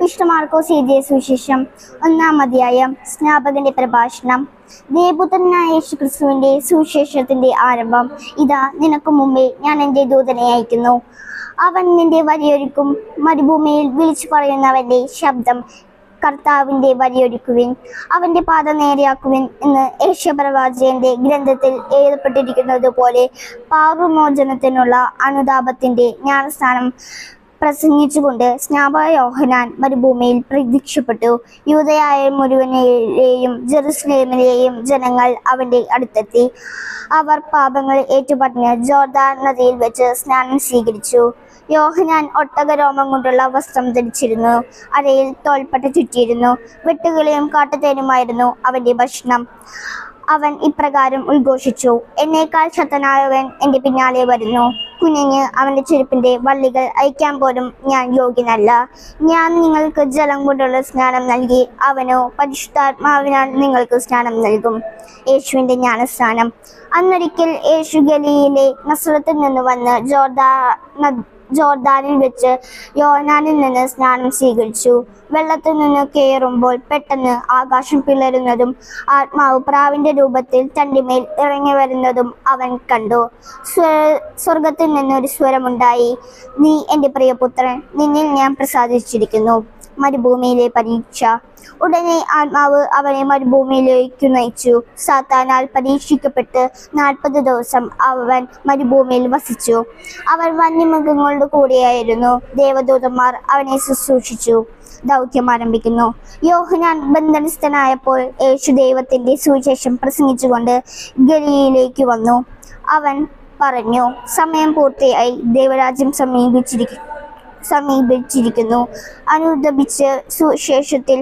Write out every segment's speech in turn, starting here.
വിഷ്ണു മാർക്കോസ് എഴുതിയ സുവിശേഷം? ഒന്നാം അധ്യായം സ്നാപകന്റെ പ്രഭാഷണം. ദേവപുത്രനായ യേശു ക്രിസ്തുവിന്റെ സുവിശേഷത്തിന്റെ ആരംഭം. ഇതാ നിനക്ക് മുമ്പേ ഞാൻ എന്റെ ദൂതനെ അയക്കുന്നു. അവൻ നിന്റെ വരിയൊരുക്കും മരുഭൂമിയിൽ വിളിച്ചു പറയുന്നവന്റെ ശബ്ദം കർത്താവിന്റെ വരിയൊരുക്കുവിൻ അവന്റെ പാത നേരെയാക്കുവിൻ എന്ന് യേശുപ്രവാചകന്റെ ഗ്രന്ഥത്തിൽ എഴുതപ്പെട്ടിരിക്കുന്നത് പോലെ പാപമോചനത്തിനുള്ള അനുതാപത്തിന്റെ ജ്ഞാനസ്ഥാനം പ്രസംഗിച്ചുകൊണ്ട് സ്നാപ യോഹനാൻ മരുഭൂമിയിൽ പ്രതീക്ഷപ്പെട്ടു യൂതയായ മുഴുവനെയും ജെറുസലേമിലെയും ജനങ്ങൾ അവന്റെ അടുത്തെത്തി. അവർ പാപങ്ങൾ ഏറ്റുപറഞ്ഞ് ജോർദാൻ നദിയിൽ വെച്ച് സ്നാനം സ്വീകരിച്ചു. യോഹനാൻ ഒട്ടകരോമം കൊണ്ടുള്ള വസ്ത്രം ധരിച്ചിരുന്നു. അരയിൽ തോൽപ്പട്ട ചുറ്റിയിരുന്നു. വെട്ടുകിളിയും കാട്ടുതേനുമായിരുന്നു അവന്റെ ഭക്ഷണം. അവൻ ഇപ്രകാരം ഉദ്ഘോഷിച്ചു. എന്നേക്കാൾ ശക്തനായവൻ എന്റെ പിന്നാലെ വരുന്നു. കുഞ്ഞിന് അവന്റെ ചെരുപ്പിന്റെ വള്ളികൾ അയക്കാൻ പോലും ഞാൻ യോഗ്യനല്ല. ഞാൻ നിങ്ങൾക്ക് ജലം കൊണ്ടുള്ള സ്നാനം നൽകി അവനോ പരിശുദ്ധാത്മാവിനാൽ നിങ്ങൾക്ക് സ്നാനം നൽകും. യേശുവിന്റെ ജ്ഞാനസ്നാനം. അന്നൊരിക്കൽ യേശു ഗലിയിലെ നസ്രത്തിൽ നിന്ന് വന്ന് ജോർദാ ജോർദാനിൽ വെച്ച് യോനാനിൽ നിന്ന് സ്നാനം സ്വീകരിച്ചു. വെള്ളത്തിൽ നിന്ന് കയറുമ്പോൾ പെട്ടെന്ന് ആകാശം പിളരുന്നതും ആത്മാവ് പ്രാവിന്റെ രൂപത്തിൽ തണ്ടിമേൽ ഇറങ്ങി വരുന്നതും അവൻ കണ്ടു. സ്വ- സ്വർഗത്തിൽ നിന്നൊരു സ്വരമുണ്ടായി. നീ എന്റെ പ്രിയപുത്രൻ നിന്നിൽ ഞാൻ പ്രസാദിച്ചിരിക്കുന്നു. മരുഭൂമിയിലെ പരീക്ഷ. ഉടനെ ആത്മാവ് അവനെ മരുഭൂമിയിലേക്ക് നയിച്ചു. സാത്താനാൽ പരീക്ഷിക്കപ്പെട്ട് നാൽപ്പത് ദിവസം അവൻ മരുഭൂമിയിൽ വസിച്ചു. അവൻ വന്യമൃഗങ്ങളുടെ കൂടെയായിരുന്നു. ദേവദൂതന്മാർ അവനെ ശുശ്രൂഷിച്ചു. ദൗത്യം ആരംഭിക്കുന്നു. യോഹനാൻ ബന്ധനസ്ഥനായപ്പോൾ യേശു ദൈവത്തിന്റെ സുവിശേഷം പ്രസംഗിച്ചുകൊണ്ട് ഗലിയിലേക്ക് വന്നു. അവൻ പറഞ്ഞു സമയം പൂർത്തിയായി. ദൈവരാജ്യം സമീപിച്ചിരിക്കുന്നു സമീപിച്ചിരിക്കുന്നു. അനുദപിച്ച് സുശേഷത്തിൽ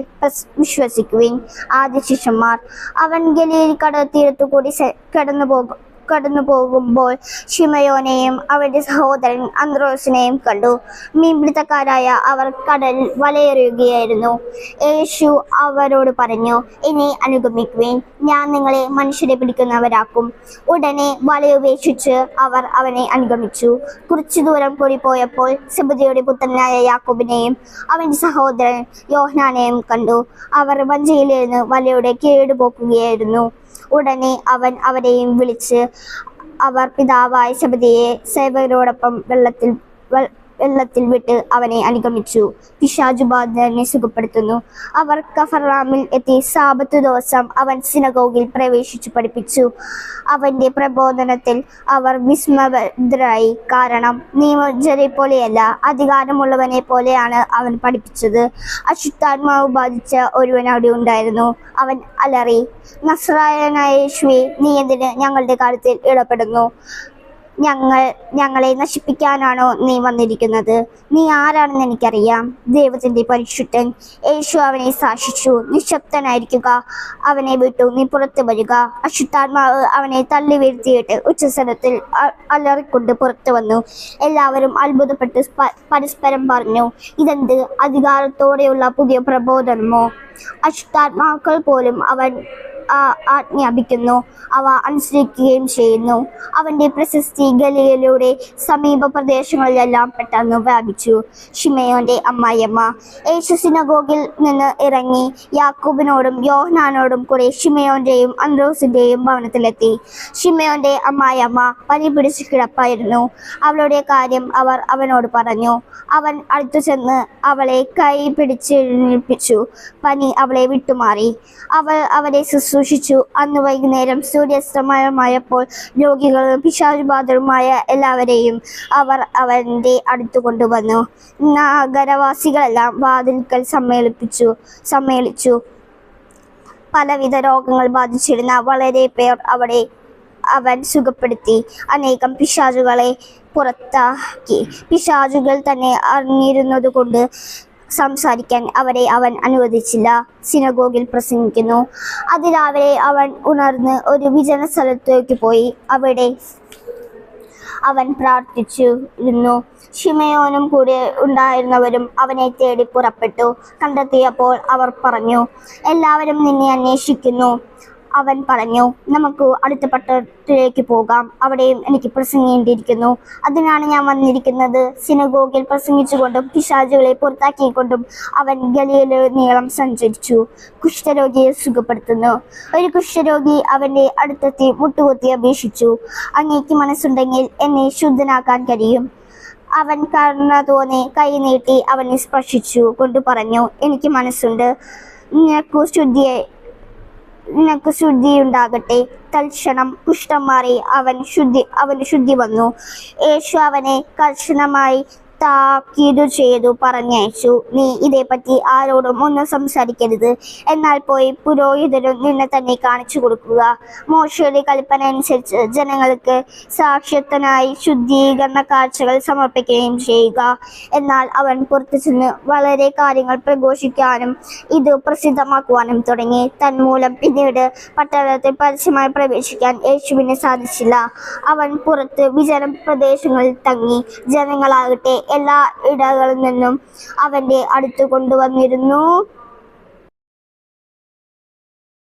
വിശ്വസിക്കുവിൻ. ആദ്യ ശിഷ്യന്മാർ അവൻ ഗലീൽ കടൽത്തീരത്തു കൂടി കടന്നു പോകും കടന്നു പോകുമ്പോൾ ഷിമയോനെയും അവരുടെ സഹോദരൻ അന്ത്രോസിനെയും കണ്ടു. മീൻപിടുത്തക്കാരായ അവർ കടൽ വലയെറിയുകയായിരുന്നു. യേശു അവരോട് പറഞ്ഞു ഇനി അനുഗമിക്കുവേൻ. ഞാൻ നിങ്ങളെ മനുഷ്യരെ പിടിക്കുന്നവരാക്കും. ഉടനെ വലയുപേക്ഷിച്ച് അവർ അവനെ അനുഗമിച്ചു. കുറച്ചു ദൂരം കൂടി പോയപ്പോൾ സെബദിയുടെ പുത്രനായ യാക്കോബിനെയും അവന്റെ സഹോദരൻ യോഹനാനെയും കണ്ടു. അവർ വഞ്ചിയിലിരുന്ന് വലയുടെ കേടുപോക്കുകയായിരുന്നു. ഉടനെ അവൻ അവരെയും വിളിച്ച് അവർ പിതാവായ ശബദിയെ സേവകരോടൊപ്പം വെള്ളത്തിൽ വെ- വെള്ളത്തിൽ വിട്ട് അവനെ അനുഗമിച്ചു. പിശാജുബാധനെ സുഖപ്പെടുത്തുന്നു. അവർ കഫറാമിൽ എത്തി സാബത്ത് ദിവസം അവൻ സിനഗോഗിൽ പ്രവേശിച്ചു പഠിപ്പിച്ചു. അവന്റെ പ്രബോധനത്തിൽ അവർ വിസ്മബദ്ധരായി കാരണം നിയമജരെ പോലെയല്ല അധികാരമുള്ളവനെ പോലെയാണ് അവൻ പഠിപ്പിച്ചത്. അശുദ്ധാത്മാവ് ബാധിച്ച ഒരുവൻ അവിടെ ഉണ്ടായിരുന്നു. അവൻ അലറി നസ്രായനായ ശ്വേ നീ എന്തിന് ഞങ്ങളുടെ കാര്യത്തിൽ ഇടപെടുന്നു? ഞങ്ങൾ ഞങ്ങളെ നശിപ്പിക്കാനാണോ നീ വന്നിരിക്കുന്നത്? നീ ആരാണെന്ന് എനിക്കറിയാം. ദൈവത്തിന്റെ പരിശുദ്ധൻ യേശു അവനെ സാക്ഷിച്ചു നിശബ്ദനായിരിക്കുക. അവനെ വിട്ടു. നീ പുറത്തു വരിക. അശുദ്ധാത്മാവ് അവനെ തള്ളി വീഴ്ത്തിയിട്ട് ഉച്ചസ്ഥലത്തിൽ അലറിക്കൊണ്ട് പുറത്തു വന്നു. എല്ലാവരും അത്ഭുതപ്പെട്ട് പരസ്പരം പറഞ്ഞു ഇതെന്ത്? അധികാരത്തോടെയുള്ള പുതിയ പ്രബോധനമോ? അശുദ്ധാത്മാക്കൾ പോലും അവൻ ആജ്ഞാപിക്കുന്നു. അവ അനുസരിക്കുകയും ചെയ്യുന്നു. അവന്റെ പ്രശസ്തി ഗലിയിലൂടെ സമീപ പ്രദേശങ്ങളിലെല്ലാം പെട്ടെന്ന് വ്യാപിച്ചു. ഷിമയോന്റെ അമ്മായിയമ്മ യേശു സിനഗോഗിൽ നിന്ന് ഇറങ്ങി യാക്കൂബിനോടും യോഹനാനോടും കൂടെ ഷിമയോന്റെയും അന്ത്രോസിന്റെയും ഭവനത്തിലെത്തി. ഷിമയോന്റെ അമ്മായിയമ്മ പനി പിടിച്ച് കിടപ്പായിരുന്നു. അവളുടെ കാര്യം അവർ അവനോട് പറഞ്ഞു. അവൻ അടുത്തു ചെന്ന് അവളെ കൈ പിടിച്ച് പനി അവളെ വിട്ടുമാറി. അവൾ അവരെ ശുശ്രൂഷിച്ചു അന്ന് വൈകുന്നേരം സൂര്യാസ്തമയമായപ്പോൾ രോഗികളും പിശാചുബാധരുമായ എല്ലാവരെയും അവർ അവന്റെ അടുത്ത് കൊണ്ടുവന്നു. നഗരവാസികളെല്ലാം വാതിൽക്കൽ സമ്മേളിപ്പിച്ചു സമ്മേളിച്ചു. പലവിധ രോഗങ്ങൾ ബാധിച്ചിരുന്ന വളരെ പേർ അവിടെ അവൻ സുഖപ്പെടുത്തി. അനേകം പിശാചുകളെ പുറത്താക്കി. പിശാചുകൾ തന്നെ അറിഞ്ഞിരുന്നത് കൊണ്ട് സംസാരിക്കാൻ അവരെ അവൻ അനുവദിച്ചില്ല. സിനഗോഗിൽ പ്രസംഗിക്കുന്നു. അതിരാവിലെ അവൻ ഉണർന്ന് ഒരു വിജന സ്ഥലത്തേക്ക് പോയി. അവിടെ അവൻ പ്രാർത്ഥിച്ചു ഇരുന്നു ഷിമയോനും കൂടെ ഉണ്ടായിരുന്നവരും അവനെ തേടി പുറപ്പെട്ടു. കണ്ടെത്തിയപ്പോൾ അവർ പറഞ്ഞു എല്ലാവരും നിന്നെ അന്വേഷിക്കുന്നു. അവൻ പറഞ്ഞു നമുക്ക് അടുത്ത പട്ടണത്തിലേക്ക് പോകാം. അവിടെയും എനിക്ക് പ്രസംഗിക്കേണ്ടിയിരിക്കുന്നു. അതിനാണ് ഞാൻ വന്നിരിക്കുന്നത്. സിനഗോഗിൽ പ്രസംഗിച്ചുകൊണ്ടും പിശാചുകളെ പുറത്താക്കിക്കൊണ്ടും അവൻ ഗലിയിൽ നീളം സഞ്ചരിച്ചു. കുഷ്ഠരോഗിയെ സുഖപ്പെടുത്തുന്നു. ഒരു കുഷ്ഠരോഗി അവന്റെ അടുത്തെത്തി മുട്ടുകുത്തി അപേക്ഷിച്ചു. അങ്ങേക്ക് മനസ്സുണ്ടെങ്കിൽ എന്നെ ശുദ്ധനാക്കാൻ കഴിയും. അവൻ കരുണ തോന്നി കൈ നീട്ടി അവനെ സ്പർശിച്ചു കൊണ്ട് പറഞ്ഞു എനിക്ക് മനസ്സുണ്ട്. ശുദ്ധിയെ നിനക്ക് ശുദ്ധിയുണ്ടാകട്ടെ. തൽക്ഷണം കുഷ്ഠം മാറി അവൻ ശുദ്ധി അവന് ശുദ്ധി വന്നു. യേശു അവനെ കർശനമായി താക്കീതു ചെയ്തു പറഞ്ഞയച്ചു. നീ ഇതേപ്പറ്റി ആരോടും ഒന്നും സംസാരിക്കരുത്. എന്നാൽ പോയി പുരോഹിതരും നിന്നെ തന്നെ കാണിച്ചു കൊടുക്കുക. മോശയുടെ കൽപ്പന അനുസരിച്ച് ജനങ്ങൾക്ക് സാക്ഷ്യത്തനായി ശുദ്ധീകരണ കാഴ്ചകൾ സമർപ്പിക്കുകയും ചെയ്യുക. എന്നാൽ അവൻ പുറത്തു ചെന്ന് വളരെ കാര്യങ്ങൾ പ്രഘോഷിക്കാനും ഇത് പ്രസിദ്ധമാക്കുവാനും തുടങ്ങി. തന്മൂലം പിന്നീട് പട്ടണത്തിൽ പരസ്യമായി പ്രവേശിക്കാൻ യേശുവിന് സാധിച്ചില്ല. അവൻ പുറത്ത് വിജന പ്രദേശങ്ങളിൽ തങ്ങി. ജനങ്ങളാകട്ടെ എല്ലാ ഇടകളിൽ നിന്നും അവന്റെ അടുത്ത് കൊണ്ടുവന്നിരുന്നു.